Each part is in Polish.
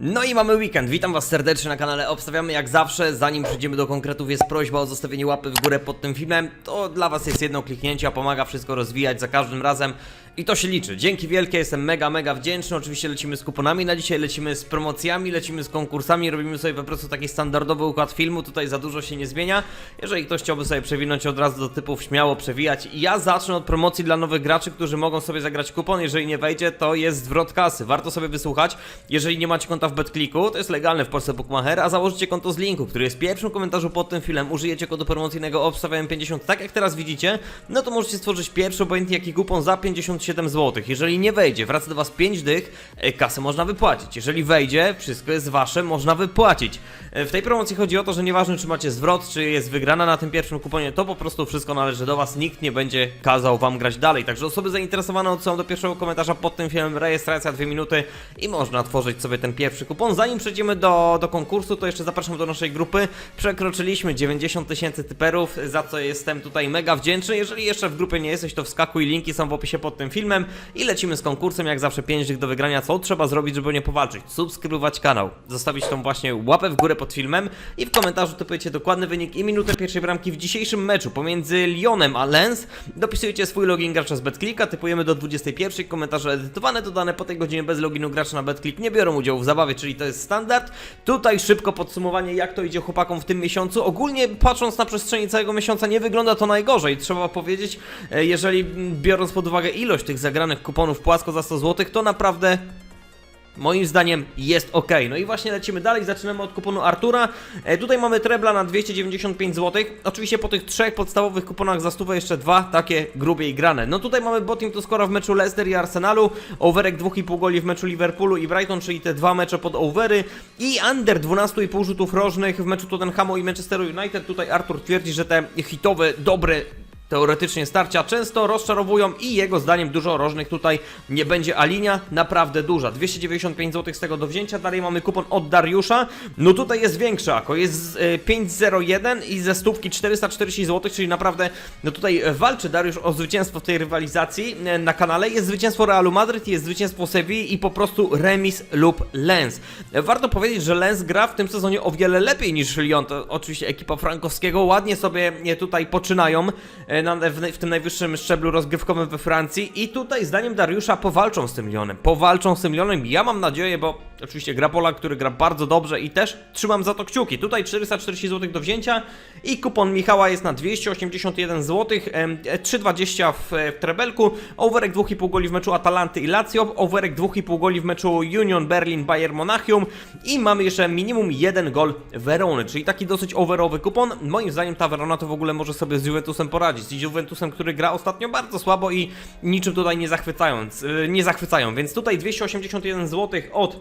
No i mamy weekend, witam was serdecznie na kanale. Obstawiamy jak zawsze, zanim przejdziemy do konkretów jest prośba o zostawienie łapy w górę pod tym filmem. To dla was jest jedno kliknięcie, a pomaga wszystko rozwijać za każdym razem I to się liczy, dzięki wielkie, jestem mega mega wdzięczny. Oczywiście lecimy z kuponami na dzisiaj, lecimy z promocjami, lecimy z konkursami Robimy sobie po prostu taki standardowy układ filmu, tutaj za dużo się nie zmienia. Jeżeli ktoś chciałby sobie przewinąć od razu do typów, śmiało przewijać. I ja zacznę od promocji dla nowych graczy, którzy mogą sobie zagrać kupon. Jeżeli nie wejdzie, to jest zwrot kasy, warto sobie wysłuchać. Jeżeli nie macie konta w BetClicku, to jest legalne w Polsce Bookmacher, a założycie konto z linku, który jest w pierwszym komentarzu pod tym filmem, użyjecie kodu promocyjnego obstawiałem 50, tak jak teraz widzicie, no to możecie stworzyć pierwszy obojętnie jaki kupon za 57 zł. Jeżeli nie wejdzie, wraca do Was 5 dych, e, kasę można wypłacić. Jeżeli wejdzie, wszystko jest Wasze, można wypłacić. E, W tej promocji chodzi o to, że nieważne czy macie zwrot, czy jest wygrana na tym pierwszym kuponie, to po prostu wszystko należy do Was, nikt nie będzie kazał Wam grać dalej. Także osoby zainteresowane odsyłam do pierwszego komentarza pod tym filmem, rejestracja 2 minuty i można tworzyć sobie ten pierwszy kupon. Zanim przejdziemy do, do konkursu, to jeszcze zapraszam do naszej grupy. Przekroczyliśmy 90 tysięcy typerów, za co jestem tutaj mega wdzięczny. Jeżeli jeszcze w grupie nie jesteś, to wskakuj, linki są w opisie pod tym filmem i lecimy z konkursem, jak zawsze 5 dych do wygrania. Co trzeba zrobić, żeby nie powalczyć? Subskrybować kanał, zostawić tą właśnie łapę w górę pod filmem i w komentarzu typujecie dokładny wynik i minutę pierwszej bramki w dzisiejszym meczu pomiędzy Lyonem a Lens. Dopisujecie swój login gracza z BetClicka, typujemy do 21, komentarze edytowane, dodane po tej godzinie bez loginu gracza na BetClick nie biorą udziału w zabawie, czyli to jest standard. Tutaj szybko podsumowanie, jak to idzie chłopakom w tym miesiącu. Ogólnie patrząc na przestrzeni całego miesiąca, nie wygląda to najgorzej, trzeba powiedzieć. E, Jeżeli biorąc pod uwagę ilość tych zagranych kuponów płasko za 100 zł, to naprawdę Moim zdaniem jest ok. No i właśnie lecimy dalej, zaczynamy od kuponu Artura. E, tutaj mamy trebla na 295 zł. Oczywiście po tych trzech podstawowych kuponach za stówę jeszcze dwa takie grubiej grane. No tutaj mamy botting to skoro w meczu Leicester i Arsenalu, overek 2,5 goli w meczu Liverpoolu i Brighton, czyli te dwa mecze pod overy i under 12,5 rzutów rożnych w meczu Tottenhamu i Manchesteru United. Tutaj Artur twierdzi, że te hitowe, dobre teoretycznie starcia często rozczarowują i jego zdaniem dużo rożnych tutaj nie będzie, a linia naprawdę duża. 295 zł z tego do wzięcia, dalej mamy kupon od Dariusza, no tutaj jest większy ako, jest e, 501 i ze stówki 440 zł, czyli naprawdę, no tutaj e, walczy Dariusz o zwycięstwo w tej rywalizacji. E, na kanale, jest zwycięstwo Realu Madryt, jest zwycięstwo Sewilli i po prostu remis lub Lens. E, Warto powiedzieć, że Lens gra w tym sezonie o wiele lepiej niż Lyon, to oczywiście ekipa Frankowskiego, ładnie sobie e, tutaj poczynają, e, na, w, w tym najwyższym szczeblu rozgrywkowym we Francji i tutaj zdaniem Dariusza powalczą z tym Lyonem. Powalczą z tym Lyonem. Ja mam nadzieję, bo oczywiście gra Polak, który gra bardzo dobrze i też trzymam za to kciuki. Tutaj 440 zł do wzięcia i kupon Michała jest na 281 zł, em, e, 3,20 w, e, w trebelku, overek 2,5 goli w meczu Atalanty i Lazio, overek 2,5 goli w meczu Union Berlin Bayern Monachium i mamy jeszcze minimum jeden gol Werony, czyli taki dosyć overowy kupon. Moim zdaniem ta Verona to w ogóle może sobie z Juventusem poradzić. Z Juventusem, który gra ostatnio bardzo słabo i niczym tutaj nie zachwycając, yy, nie zachwycają. Więc tutaj 281 zł od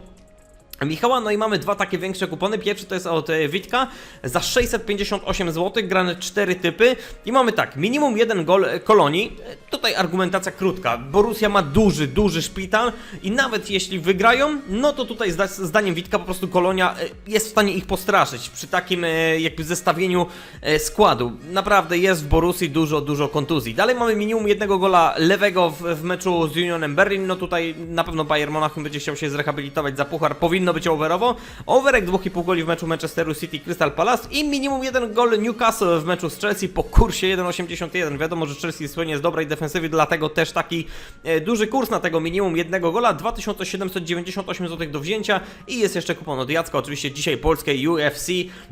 Michała, no i mamy dwa takie większe kupony. Pierwszy to jest od e, Witka za 658 zł, grane cztery typy. I mamy tak, minimum jeden gol e, Kolonii. Tutaj argumentacja krótka. Borussia ma duży, duży szpital i nawet jeśli wygrają, no to tutaj zda zdaniem Witka po prostu Kolonia e, jest w stanie ich postraszyć przy takim e, jakby zestawieniu e, składu. Naprawdę jest w Borussii dużo, dużo kontuzji. Dalej mamy minimum jednego gola lewego w, w meczu z Unionem Berlin. No tutaj na pewno Bayern Monachium będzie chciał się zrehabilitować za puchar. Powinno być overowo. Overek 2,5 goli w meczu Manchesteru City Crystal Palace i minimum jeden gol Newcastle w meczu z Chelsea po kursie 1,81. Wiadomo, że Chelsea słynie z dobrej defensywy, dlatego też taki e, duży kurs na tego minimum jednego gola. 2798 zł do wzięcia i jest jeszcze kupon od Jacka, oczywiście dzisiaj polskiej UFC,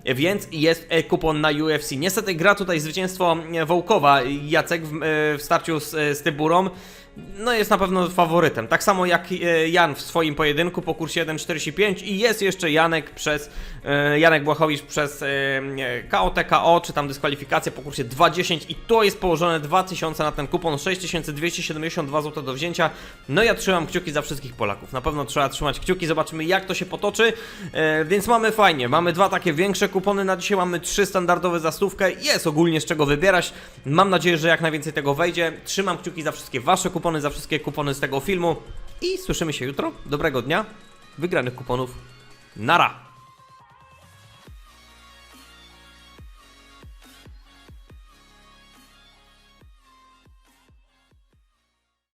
więc jest e, kupon na UFC. Niestety gra tutaj zwycięstwo e, Wołkowa, Jacek w, starciu z, z Tyburą. No jest na pewno faworytem. Tak samo jak Jan w swoim pojedynku po kursie 1.45 i jest jeszcze Janek przez Janek Błachowicz przez e, nie, KO TKO, czy tam dyskwalifikację po kursie 2.10 i to jest położone 2000 na ten kupon, 6272 zł do wzięcia. No ja trzymam kciuki za wszystkich Polaków. Na pewno trzeba trzymać kciuki, zobaczymy jak to się potoczy. E, więc mamy fajnie, mamy dwa takie większe kupony na dzisiaj, mamy trzy standardowe za stówkę. Jest ogólnie z czego wybierać. Mam nadzieję, że jak najwięcej tego wejdzie. Trzymam kciuki za wszystkie wasze kupony, za wszystkie kupony z tego filmu i słyszymy się jutro. Dobrego dnia, wygranych kuponów. Nara!